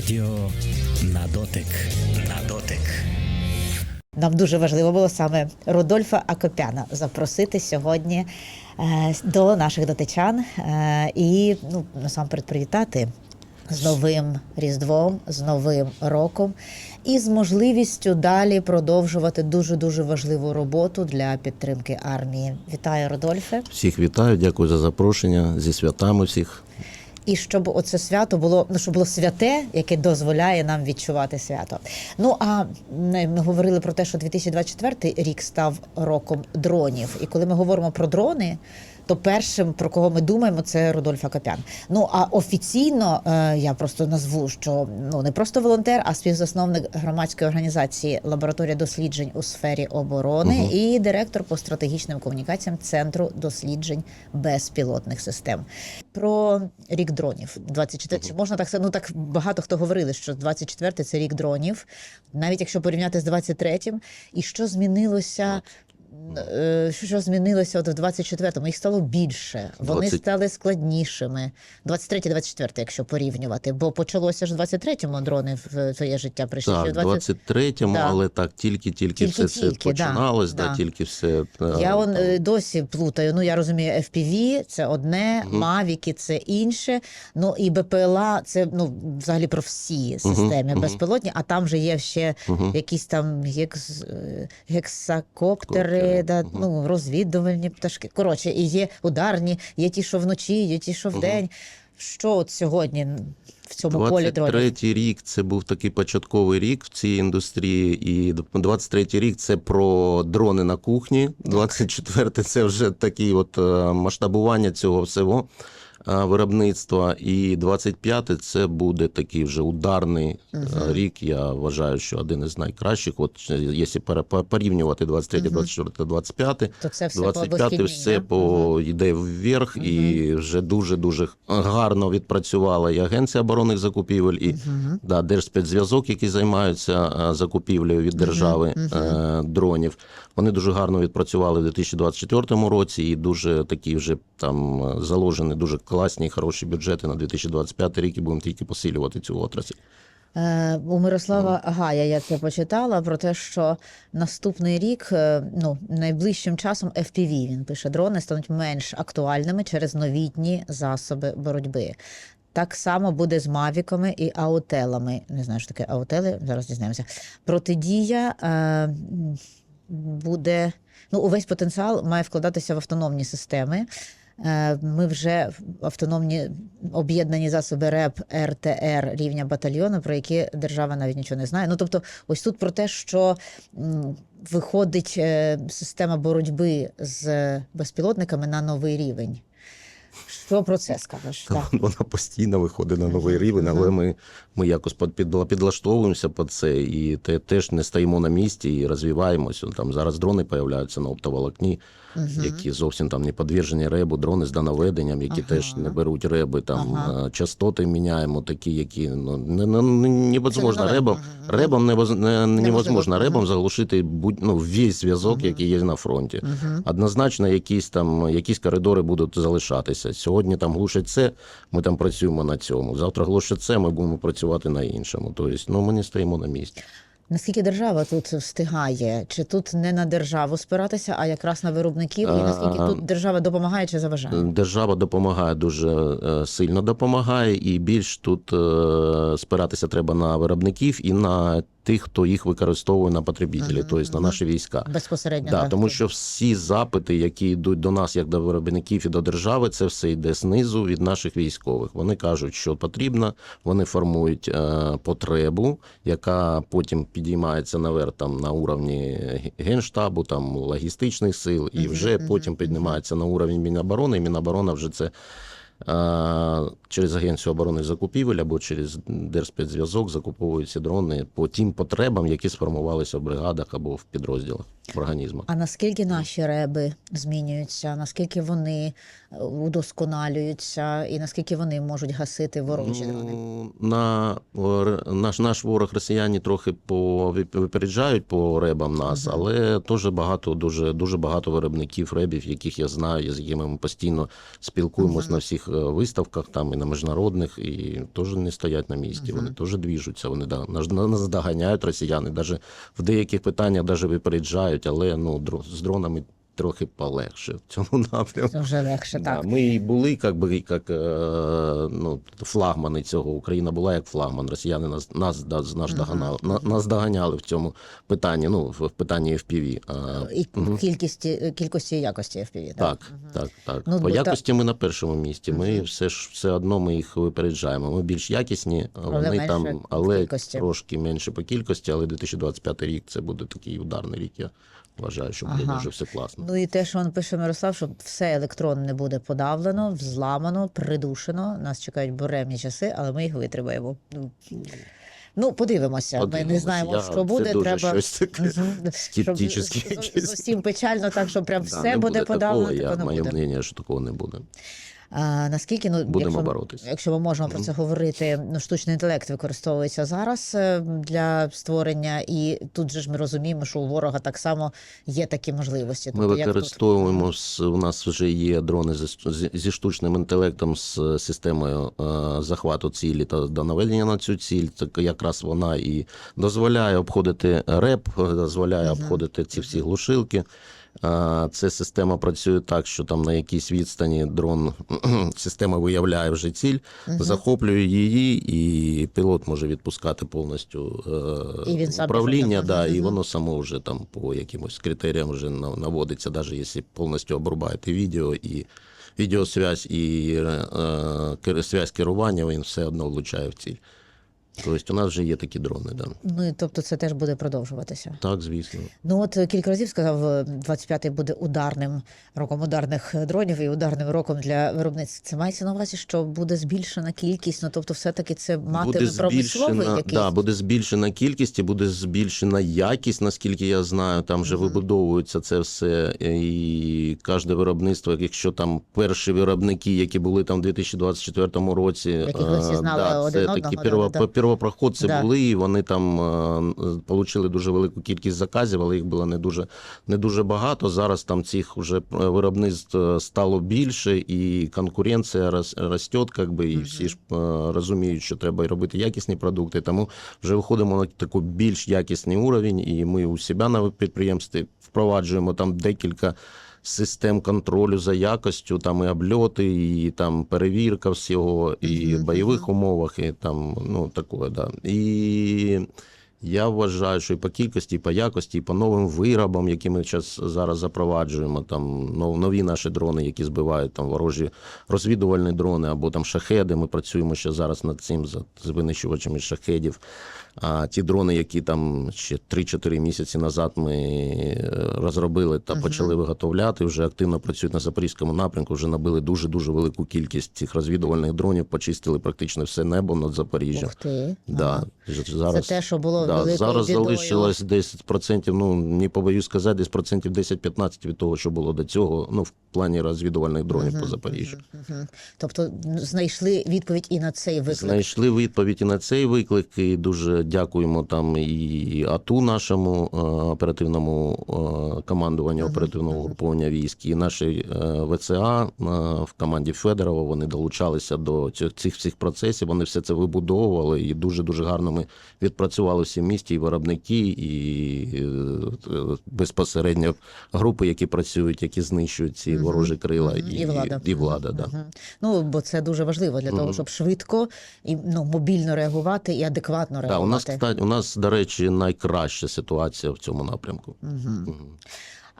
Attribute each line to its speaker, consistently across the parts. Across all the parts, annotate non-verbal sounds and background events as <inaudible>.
Speaker 1: Радіо на дотик. На дотик.
Speaker 2: Нам дуже важливо було саме Рудольфа Акопяна запросити сьогодні е, до наших дотичан е, і ну, насамперед привітати з новим Різдвом, з новим роком і з можливістю далі продовжувати дуже дуже важливу роботу для підтримки армії. Вітаю, Рудольфе!
Speaker 3: Всіх вітаю, дякую за запрошення зі святами всіх.
Speaker 2: І щоб оце свято було ну щоб було святе, яке дозволяє нам відчувати свято. Ну а ми говорили про те, що 2024 рік став роком дронів. І коли ми говоримо про дрони, то першим про кого ми думаємо, це Рудольф Акопян. Ну а офіційно е, я просто назву, що ну не просто волонтер, а співзасновник громадської організації лабораторія досліджень у сфері оборони і директор по стратегічним комунікаціям Центру досліджень безпілотних систем. Про рік дронів 24 Чи можна так? Ну так багато хто говорили, що 24 це рік дронів, навіть якщо порівняти з 23-м. І що змінилося? Е, Що, змінилося от в 24-му? Їх стало більше, вони
Speaker 3: 20
Speaker 2: стали складнішими. 23-24, якщо порівнювати, бо почалося ж в 23-му дрони в твоє життя прийшли.
Speaker 3: Так, в
Speaker 2: в 20...
Speaker 3: 23-му,
Speaker 2: Да.
Speaker 3: але так тільки-тільки все це починалось, да,
Speaker 2: да.
Speaker 3: тільки все. е,
Speaker 2: Я он е, досі плутаю. Ну я розумію, FPV – це одне, Мавіки це інше. Ну і БПЛА це ну взагалі про всі системи
Speaker 3: мгм.
Speaker 2: безпілотні. А там же є ще
Speaker 3: Мгм.
Speaker 2: якісь там гекс, гексакоптери,
Speaker 3: Коптери,
Speaker 2: да, ну розвідувальні пташки. Коротше, і є ударні, є ті, що вночі, є ті, що вдень. Що от сьогодні в цьому полі дронів?
Speaker 3: 23-й рік це був такий початковий рік в цій індустрії, і 23-й рік це про дрони на кухні. 24-й це вже такий от е, масштабування цього всього е, виробництва. І 25-й це буде такий вже ударний е, рік. Я вважаю, що один із найкращих. От е, якщо по- порівнювати 23, 24, 25,
Speaker 2: То це все по
Speaker 3: 25
Speaker 2: вихідній,
Speaker 3: все по йде вверх, і вже дуже дуже гарно відпрацювала і агенція оборонних закупівель, і да, держспецзв'язок, які займаються е, закупівлею від держави е, дронів. Вони дуже гарно відпрацювали в 2024 році, і дуже такі вже там е, заложені дуже класні, хороші бюджети на 2025 рік. І будемо тільки посилювати цю отрасль.
Speaker 2: Е, У Мирослава Гая я це почитала про те, що наступний рік, е, ну найближчим часом FPV, він пише, дрони стануть менш актуальними через новітні засоби боротьби. Так само буде з мавіками і аутелами. Не знаю, що таке аутели. Зараз дізнаємося. Протидія е, буде ну, увесь потенціал має вкладатися в автономні системи. Е, Ми вже автономні об'єднані засоби РЕП, РТР рівня батальйону, про які держава навіть нічого не знає. Ну тобто, ось тут про те, що виходить е, система боротьби з безпілотниками на новий рівень. Що про це скажеш?
Speaker 3: Та
Speaker 2: Так.
Speaker 3: Вона постійно виходить на новий рівень, але ми, ми якось під- під- підлаштовуємося під це і те, теж не стоїмо на місці і розвиваємося. Там зараз дрони появляються на оптоволокні, які зовсім там не підтверджені ребу, дрони з донаведенням, які
Speaker 2: Ага.
Speaker 3: теж не беруть реби. Там
Speaker 2: Ага.
Speaker 3: е, частоти міняємо, такі, які ну не, не, не, невозможно ребом.
Speaker 2: Мгм.
Speaker 3: Ребом невоз- не, невозможно
Speaker 2: Мгм.
Speaker 3: ребом заглушити будь ну весь зв'язок, який є на фронті.
Speaker 2: Мгм.
Speaker 3: Однозначно, якісь там якісь коридори будуть залишатися. Сьогодні там глушать це, ми там працюємо на цьому. Завтра глушать це, ми будемо працювати на іншому. Тобто, ну ми не стоїмо на місці.
Speaker 2: Наскільки держава тут встигає? Чи тут не на державу спиратися, а якраз на виробників? І наскільки тут держава допомагає чи заважає?
Speaker 3: Держава допомагає дуже е, сильно допомагає, і більш тут е, спиратися треба на виробників і на тих, хто їх використовує на потребітелі,
Speaker 2: Мгм,
Speaker 3: тобто на наші війська.
Speaker 2: Безпосередньо
Speaker 3: Да,
Speaker 2: так.
Speaker 3: тому що всі запити, які йдуть до нас, як до виробників і до держави, це все йде знизу від наших військових. Вони кажуть, що потрібно, вони формують е, потребу, яка потім підіймається наверх там на уровні генштабу, там логістичних сил, і вже
Speaker 2: мгм,
Speaker 3: потім
Speaker 2: мгм.
Speaker 3: піднімається на уровень Міноборони. І Міноборона вже це. Через агенцію оборони закупівель або через Держспецзв'язок закуповуються дрони по тим потребам, які сформувалися в бригадах або в підрозділах в організмах.
Speaker 2: А наскільки наші реби змінюються? Наскільки вони удосконалюються, і наскільки вони можуть гасити ворожі дрони?
Speaker 3: Ну, на наш наш ворог росіяни трохи по випереджають по ребам нас,
Speaker 2: Мгм.
Speaker 3: але теж багато, дуже дуже багато виробників ребів, яких я знаю, з якими ми постійно спілкуємось
Speaker 2: Мгм.
Speaker 3: на всіх е, виставках, там і на міжнародних, і теж не стоять на місці. Вони теж двіжуться. Вони да, нас нас доганяють росіяни. Навіть в деяких питаннях навіть випереджають, але ну дро- з дронами трохи полегше в цьому напрямку.
Speaker 2: Це вже легше,
Speaker 3: Да, ми і були як би як е, ну, флагмани цього. Україна була як флагман. Росіяни нас нас, нас, нас, доганяли, на- нас доганяли в цьому питанні. Ну в питанні FPV. А,
Speaker 2: І кількості, кількості і якості FPV.
Speaker 3: так, так, так.
Speaker 2: Ну,
Speaker 3: По
Speaker 2: бо та-
Speaker 3: якості ми на першому місці. Ми все ж все одно ми їх випереджаємо. Ми більш якісні,
Speaker 2: Але
Speaker 3: вони
Speaker 2: менше
Speaker 3: там, але
Speaker 2: кількості.
Speaker 3: трошки менше по кількості. Але 2025 рік це буде такий ударний рік. Я вважаю, що буде
Speaker 2: Ага.
Speaker 3: дуже все класно.
Speaker 2: Ну і те, що він пише Мирослав, що все електронне буде подавлено, взламано, придушено. Нас чекають буремні часи, але ми їх витримаємо. Ну, Ну, подивимося. Ми не знаємо,
Speaker 3: Я-
Speaker 2: що
Speaker 3: це
Speaker 2: буде.
Speaker 3: дуже
Speaker 2: Треба
Speaker 3: щось таке скептичне
Speaker 2: зовсім печально, так що прям все
Speaker 3: не
Speaker 2: буде подавлено.
Speaker 3: такого. Я,
Speaker 2: не
Speaker 3: моє
Speaker 2: буде.
Speaker 3: мнення, що такого не буде.
Speaker 2: А, наскільки ну
Speaker 3: Будемо
Speaker 2: якщо,
Speaker 3: боротися.
Speaker 2: якщо ми можемо про це говорити, ну штучний інтелект використовується зараз е, для створення, і тут же ж ми розуміємо, що у ворога так само є такі можливості.
Speaker 3: Ми
Speaker 2: Тобто, тут?
Speaker 3: використовуємо з у нас вже є дрони зі, зі- штучним інтелектом з системою е, захвату цілі та до наведення на цю ціль. Так якраз вона і дозволяє обходити реп, дозволяє обходити ці всі глушилки. Е, Ця система працює так, що там на якійсь відстані дрон <clears throat> система виявляє вже ціль, захоплює її, і пілот може відпускати повністю е,
Speaker 2: І він
Speaker 3: управління. Да,
Speaker 2: мгм.
Speaker 3: і воно само вже там по якимось критеріям вже наводиться, навіть якщо повністю обрубаєте відео і відеосвязь і е, кер- связь керування, він все одно влучає в ціль. Тобто у нас вже є такі дрони, да.
Speaker 2: Ну і тобто це теж буде продовжуватися.
Speaker 3: Так, звісно.
Speaker 2: Ну от е, кілька разів сказав, е, 25-й буде ударним роком ударних е, дронів і ударним роком для виробництва. Це мається на увазі, що буде збільшена кількість. Ну тобто, все-таки це матиме промисловий якийсь.
Speaker 3: да, буде збільшена кількість і буде збільшена якість, наскільки я знаю. Там вже вибудовується це все. І кожне виробництво, якщо там перші виробники, які були там в 2024 році,
Speaker 2: Яких ви всі
Speaker 3: е,
Speaker 2: знали
Speaker 3: да,
Speaker 2: один
Speaker 3: це
Speaker 2: одного,
Speaker 3: такі
Speaker 2: да.
Speaker 3: Первопроходці
Speaker 2: Да.
Speaker 3: були, і вони там е, отримали дуже велику кількість заказів, але їх було не дуже, не дуже багато. Зараз там цих вже е, виробництв е, стало більше, і конкуренція рос- росте, как би, і всі ж е, розуміють, що треба робити якісні продукти. Тому вже виходимо на такий більш якісний уровень, і ми у себе на підприємстві впроваджуємо там декілька. Систем контролю за якостю, там і обльоти, і там перевірка всього, і в бойових умовах, і там ну таке, да. І я вважаю, що і по кількості, і по якості, і по новим виробам, які ми зараз запроваджуємо, там нові наші дрони, які збивають там ворожі розвідувальні дрони або там шахеди. Ми працюємо ще зараз над цим з винищувачами шахедів. А ті дрони, які там ще 3-4 місяці назад ми е, розробили та почали виготовляти, вже активно працюють на запорізькому напрямку. Вже набили дуже дуже велику кількість цих розвідувальних дронів, почистили практично все небо над Запоріжжям.
Speaker 2: Ух ти.
Speaker 3: Да, зараз,
Speaker 2: Це те, що було
Speaker 3: да,
Speaker 2: великою
Speaker 3: зараз
Speaker 2: бідою.
Speaker 3: залишилось 10%, ну не побоюсь сказати, десь процентів 10-15 від того, що було до цього, ну в плані розвідувальних дронів по Запоріжжю.
Speaker 2: Мгм. Тобто знайшли відповідь і на цей виклик.
Speaker 3: Знайшли відповідь і на цей виклик. І дуже дякуємо там і АТУ нашому е, оперативному е, командуванню оперативного угруповання військ, і нашій е, ВЦА в команді Федорова. Вони долучалися до цих, цих всіх процесів. Вони все це вибудовували, і дуже дуже гарно ми відпрацювали всі місті, і виробники, і безпосередньо групи, які працюють, які знищують ці ворожі крила, і,
Speaker 2: І влада.
Speaker 3: І влада да.
Speaker 2: Ну бо це дуже важливо для того, щоб швидко і ну мобільно реагувати і адекватно
Speaker 3: Да, у нас, кстати, у нас, до речі, найкраща ситуація в цьому напрямку.
Speaker 2: Мгм.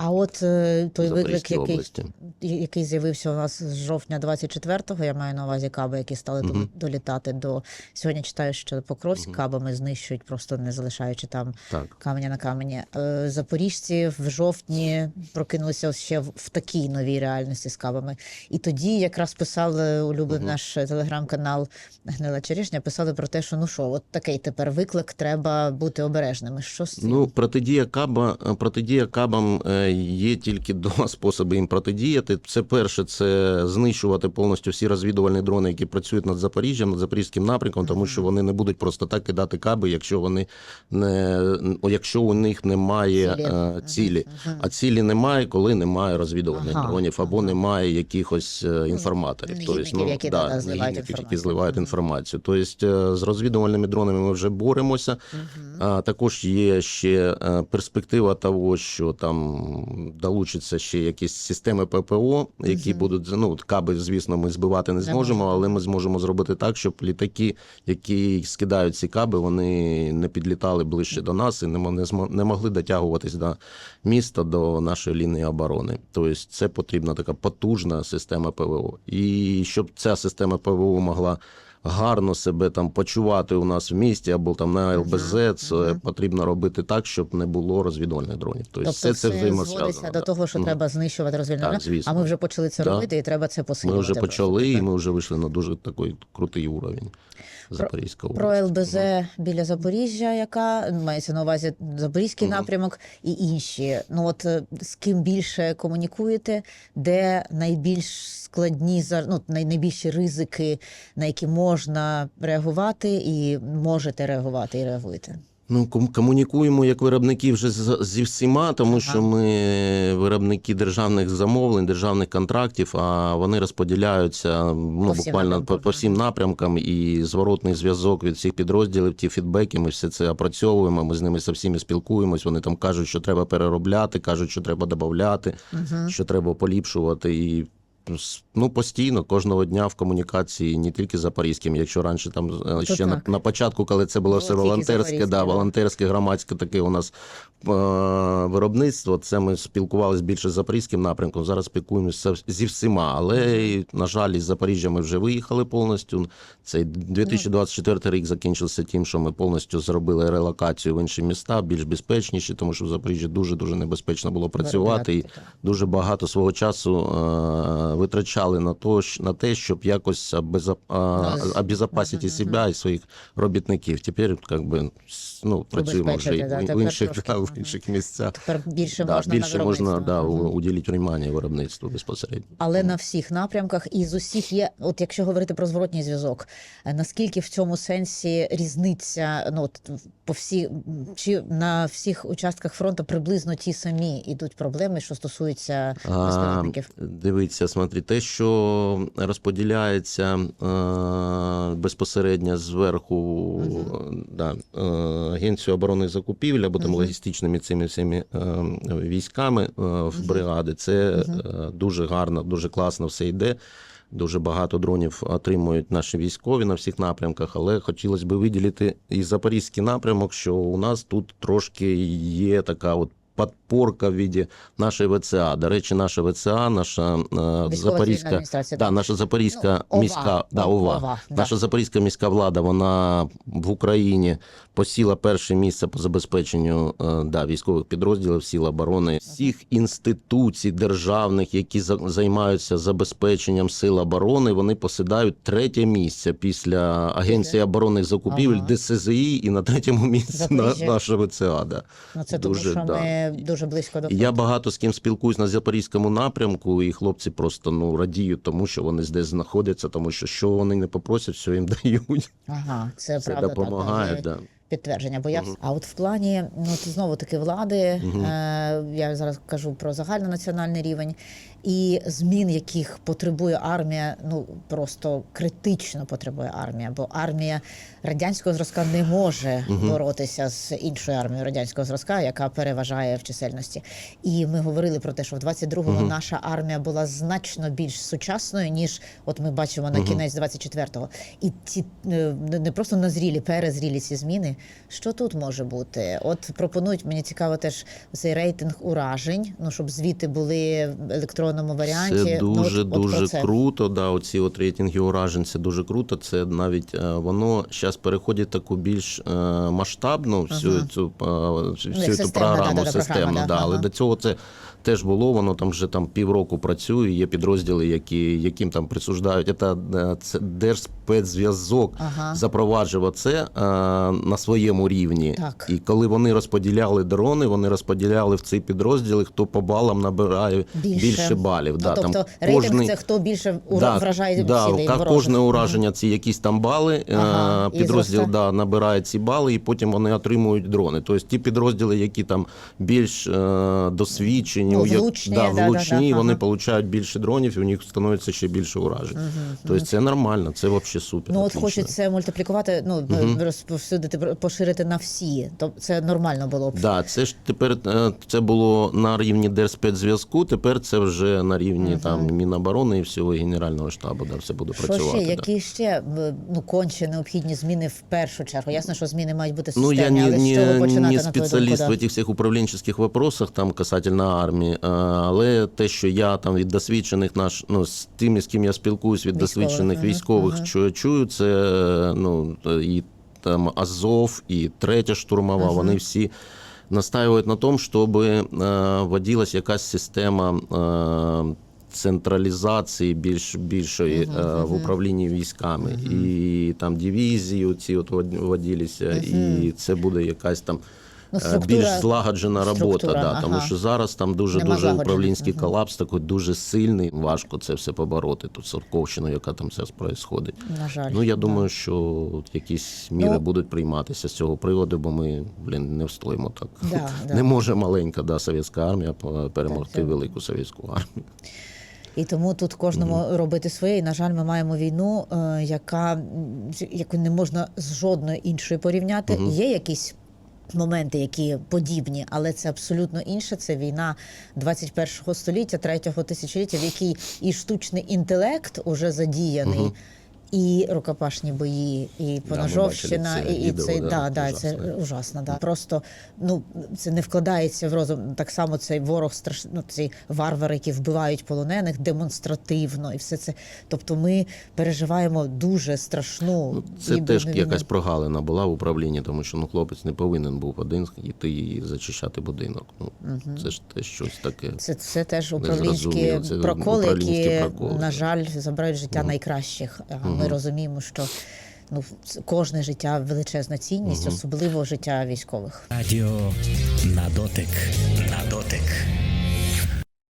Speaker 2: А от е, той виклик,
Speaker 3: Запорізькій
Speaker 2: який,
Speaker 3: області.
Speaker 2: який з'явився у нас з жовтня 24-го, я маю на увазі каби, які стали до- долітати до сьогодні. Читаю, що Покровськ кабами знищують, просто не залишаючи там
Speaker 3: Так.
Speaker 2: каменя на камені. Е, Запоріжці в жовтні прокинулися ще в, в такій новій реальності з кабами. І тоді якраз писали улюблений наш телеграм-канал Гнила Черешня, писали про те, що ну що, от такий тепер виклик, треба бути обережними. Що з цим?
Speaker 3: Ну, протидія каба, протидія кабам е, е, є тільки два <laughs> способи їм протидіяти. Це перше, це знищувати повністю всі розвідувальні дрони, які працюють над Запоріжжям, над Запорізьким напрямком, тому що вони не будуть просто так кидати каби, якщо вони не якщо у них немає
Speaker 2: Цілі.
Speaker 3: е, цілі. А цілі немає, коли немає розвідувальних
Speaker 2: Ага,
Speaker 3: дронів або немає якихось е, інформаторів.
Speaker 2: негідників, які, да, да, зливають
Speaker 3: які зливають інформацію. Тобто з розвідувальними дронами ми вже боремося. А, також є ще перспектива того, що там долучаться ще якісь системи ППО, які
Speaker 2: Мгм.
Speaker 3: будуть ну каби, звісно, ми збивати не зможемо, але ми зможемо зробити так, щоб літаки, які скидають ці каби, вони не підлітали ближче до нас і не, не могли дотягуватись до міста, до нашої лінії оборони. Тобто, це потрібна така потужна система ПВО. І щоб ця система ПВО могла. Гарно себе там почувати у нас в місті або там на ЛБЗ, це
Speaker 2: мгм.
Speaker 3: потрібно робити так, щоб не було розвідувальних дронів. Тобто,
Speaker 2: Тобто
Speaker 3: все це взаємосв'язано.
Speaker 2: до того, що
Speaker 3: Мгм.
Speaker 2: треба знищувати розвідувальні
Speaker 3: Так,
Speaker 2: дрони,
Speaker 3: звісно.
Speaker 2: а ми вже почали це
Speaker 3: Да.
Speaker 2: робити, і треба це
Speaker 3: Ми вже почали, і ми вже вийшли на дуже такий крутий уровень Запорізького.
Speaker 2: Про ЛБЗ біля Запоріжжя, яка мається на увазі Запорізький
Speaker 3: Мгм.
Speaker 2: напрямок і інші. Ну от е, з ким більше комунікуєте, де найбільш складні ну, найбільші ризики, на які можна реагувати, і можете реагувати і реагуєте.
Speaker 3: Ну, ком- комунікуємо як виробники вже зі всіма, тому
Speaker 2: Ага.
Speaker 3: що ми виробники державних замовлень, державних контрактів, а вони розподіляються ну,
Speaker 2: По всім
Speaker 3: буквально по, по всім напрямкам. І зворотний зв'язок від всіх підрозділів, ті фідбеки, ми все це опрацьовуємо. Ми з ними со всіми спілкуємось. Вони там кажуть, що треба переробляти, кажуть, що треба додати,
Speaker 2: Угу.
Speaker 3: що треба поліпшувати. І ну, постійно, кожного дня в комунікації, не тільки з запорізьким, якщо раніше там е,
Speaker 2: То
Speaker 3: ще на,
Speaker 2: так.
Speaker 3: на початку, коли це було
Speaker 2: Було
Speaker 3: все волонтерське, да,
Speaker 2: да.
Speaker 3: волонтерське, громадське таке у нас е, виробництво. Це ми спілкувалися більше з запорізьким напрямком. Зараз спілкуємося зі всіма. Але, на жаль, із Запоріжжя ми вже виїхали повністю. Цей 2024 рік закінчився тим, що ми повністю зробили релокацію в інші міста, більш безпечніші, тому що в Запоріжжі дуже дуже небезпечно було працювати. І дуже багато свого часу е, витрачали на то, на те, щоб якось обезопасити
Speaker 2: мгм,
Speaker 3: себе і своїх робітників. Тепер як би, ну, працюємо вже
Speaker 2: да,
Speaker 3: в- інших,
Speaker 2: трошки,
Speaker 3: да, в інших місцях.
Speaker 2: Тепер більше
Speaker 3: Да,
Speaker 2: можна
Speaker 3: більше
Speaker 2: на
Speaker 3: можна да, уділити внимання виробництву безпосередньо.
Speaker 2: Але на всіх напрямках і з усіх є, от якщо говорити про зворотній зв'язок, наскільки в цьому сенсі різниця, ну от по всі чи на всіх участках фронту приблизно ті самі ідуть проблеми, що стосуються безпілотників?
Speaker 3: Дивіться, смотри, те, що розподіляється е, безпосередньо зверху да, е, Агенцію оборонних закупівель або там
Speaker 2: Мгм.
Speaker 3: логістичними цими всіми е, військами е, в бригади, це е, дуже гарно, дуже класно все йде. Дуже багато дронів отримують наші військові на всіх напрямках, але хотілося б виділити і запорізький напрямок, що у нас тут трошки є така от подпорка в віді нашої ВЦА. До речі, наша ВЦА, наша е, запорізька,
Speaker 2: адміністрація,
Speaker 3: да, наша запорізька
Speaker 2: Ну, ОВА,
Speaker 3: міська да,
Speaker 2: О-
Speaker 3: ОВА.
Speaker 2: ОВА, да.
Speaker 3: Наша запорізька міська влада, вона в Україні посіла перше місце по забезпеченню е, да, військових підрозділів сил оборони всіх інституцій державних, які за- займаються забезпеченням сил оборони. Вони посідають третє місце після Агенції оборонних закупівель,
Speaker 2: Ага.
Speaker 3: ДСЗІ, і на третьому місці на, наша ВЦА. Да.
Speaker 2: Ну це тому, що
Speaker 3: да.
Speaker 2: ми дуже близько до
Speaker 3: фронту. Я багато з ким спілкуюсь на запорізькому напрямку, і хлопці просто ну радіють, тому що вони десь знаходяться, тому що що вони не попросять, все їм <laughs> дають.
Speaker 2: Ага, це,
Speaker 3: Це
Speaker 2: правда
Speaker 3: допомагає.
Speaker 2: так.
Speaker 3: Да.
Speaker 2: підтвердження. Бо я
Speaker 3: Мгм.
Speaker 2: а от в плані ну знову таки влади,
Speaker 3: Мгм.
Speaker 2: е, я зараз кажу про загальнонаціональний рівень і змін, яких потребує армія, ну просто критично потребує армія, бо армія радянського зразка не може
Speaker 3: Мгм.
Speaker 2: боротися з іншою армією радянського зразка, яка переважає в чисельності. І ми говорили про те, що в 22-му
Speaker 3: Мгм.
Speaker 2: наша армія була значно більш сучасною, ніж от ми бачимо на
Speaker 3: Мгм.
Speaker 2: кінець 24-го. І ці е, не не просто назрілі, перезрілі ці зміни. Що тут може бути? От пропонують мені цікаво теж цей рейтинг уражень. Ну щоб звіти були електронно модифікованому варіанті.
Speaker 3: Це
Speaker 2: Ну,
Speaker 3: дуже
Speaker 2: ну, от
Speaker 3: дуже
Speaker 2: це.
Speaker 3: круто. Да, оці от рейтинги уражень це дуже круто. Це навіть е, воно зараз переходить таку більш е, масштабну всю
Speaker 2: Ага.
Speaker 3: цю е, всю цю
Speaker 2: системна,
Speaker 3: програму системну.
Speaker 2: да,
Speaker 3: да, але
Speaker 2: ага.
Speaker 3: до цього це. Теж було, воно там вже там півроку працює. Є підрозділи, які, яким там присуждають. Це, е, це Держспецзв'язок
Speaker 2: Ага.
Speaker 3: запроваджував це е, на своєму рівні.
Speaker 2: Так.
Speaker 3: І коли вони розподіляли дрони, вони розподіляли в ці підрозділи, хто по балам набирає
Speaker 2: Більше.
Speaker 3: більше, балів.
Speaker 2: Ну,
Speaker 3: да,
Speaker 2: тобто
Speaker 3: там
Speaker 2: рейтинг
Speaker 3: кожний-
Speaker 2: це хто більше
Speaker 3: Да,
Speaker 2: вражає
Speaker 3: да, ка- кожне ураження ці якісь там бали. е,
Speaker 2: Ага,
Speaker 3: підрозділ да, набирає ці бали, і потім вони отримують дрони. Тобто ті підрозділи, які там більш е, досвідчені,
Speaker 2: Ну,
Speaker 3: як-
Speaker 2: влучні,
Speaker 3: да, влучні, вони
Speaker 2: ага.
Speaker 3: отримують більше дронів, і у них становиться ще більше уражень. Тобто це нормально, це взагалі супер.
Speaker 2: Ну, от
Speaker 3: отлично.
Speaker 2: хочуть мультиплікувати, ну розповсюдити, поширити на всі. То це нормально було б.
Speaker 3: Да, це ж тепер е, це було на рівні Держспецзв'язку, тепер це вже на рівні там Міноборони і всього Генерального штабу. Да, все буде
Speaker 2: Що
Speaker 3: працювати.
Speaker 2: ще?
Speaker 3: да.
Speaker 2: Які ще е, ну конче необхідні зміни в першу чергу? Ясно, що зміни мають бути
Speaker 3: Ну, я не,
Speaker 2: але з чого
Speaker 3: не,
Speaker 2: починати
Speaker 3: не
Speaker 2: на твою думку?
Speaker 3: в этих всіх управленческих вопросах, там касательно армії, а, але те, що я там від досвідчених наш, ну, з тими, з ким я спілкуюсь, від
Speaker 2: Військових,
Speaker 3: досвідчених військових,
Speaker 2: ага.
Speaker 3: що я чую, це ну, і там Азов, і третя штурмова, вони всі настаивают на тому, щоб е, вводилась якась система. е, Централізації більш більшої е, в управлінні військами, і там дивізії ці от ввод- вводилися, і це буде якась там
Speaker 2: Ну,
Speaker 3: е,
Speaker 2: структура-
Speaker 3: більш злагоджена робота.
Speaker 2: структура,
Speaker 3: Да, тому що зараз там дуже
Speaker 2: Нема
Speaker 3: дуже управлінський колапс, такий дуже сильний. Важко це все побороти. Тут Сорковщину, яка там зараз відбувається.
Speaker 2: На жаль.
Speaker 3: Ну я
Speaker 2: да.
Speaker 3: думаю, що якісь міри
Speaker 2: Ну-
Speaker 3: будуть прийматися з цього приводу, бо ми блін не встоїмо так.
Speaker 2: Да, <laughs> да.
Speaker 3: Не може маленька да, совєтська армія перемогти
Speaker 2: Так,
Speaker 3: велику совєтську армію.
Speaker 2: І тому тут кожному робити своє. І, на жаль, ми маємо війну, е, яка яку не можна з жодною іншою порівняти. Є якісь. Моменти, які подібні, але це абсолютно інше. Це війна 21 століття, третього тисячоліття, в якій і штучний інтелект уже задіяний, і рукопашні бої, і поножовщина,
Speaker 3: бачили
Speaker 2: і, і
Speaker 3: відео,
Speaker 2: це
Speaker 3: да,
Speaker 2: да, да, це ужасно. Да. Просто ну це не вкладається в розум. Так само цей ворог страш... ну, ці варвари, які вбивають полонених демонстративно, і все це. Тобто, ми переживаємо дуже страшну
Speaker 3: Ну, Це
Speaker 2: і
Speaker 3: теж
Speaker 2: брудну
Speaker 3: якась прогалина була в управлінні, тому що ну хлопець не повинен був один йти і зачищати будинок. Ну це ж теж щось таке.
Speaker 2: Це, це теж управлінські
Speaker 3: Це
Speaker 2: проколи,
Speaker 3: управлінські
Speaker 2: які,
Speaker 3: проколи,
Speaker 2: на жаль, забирають життя найкращих. А Ми розуміємо, що ну кожне життя величезна цінність, особливо життя військових.
Speaker 1: Радіо на дотик. На дотик.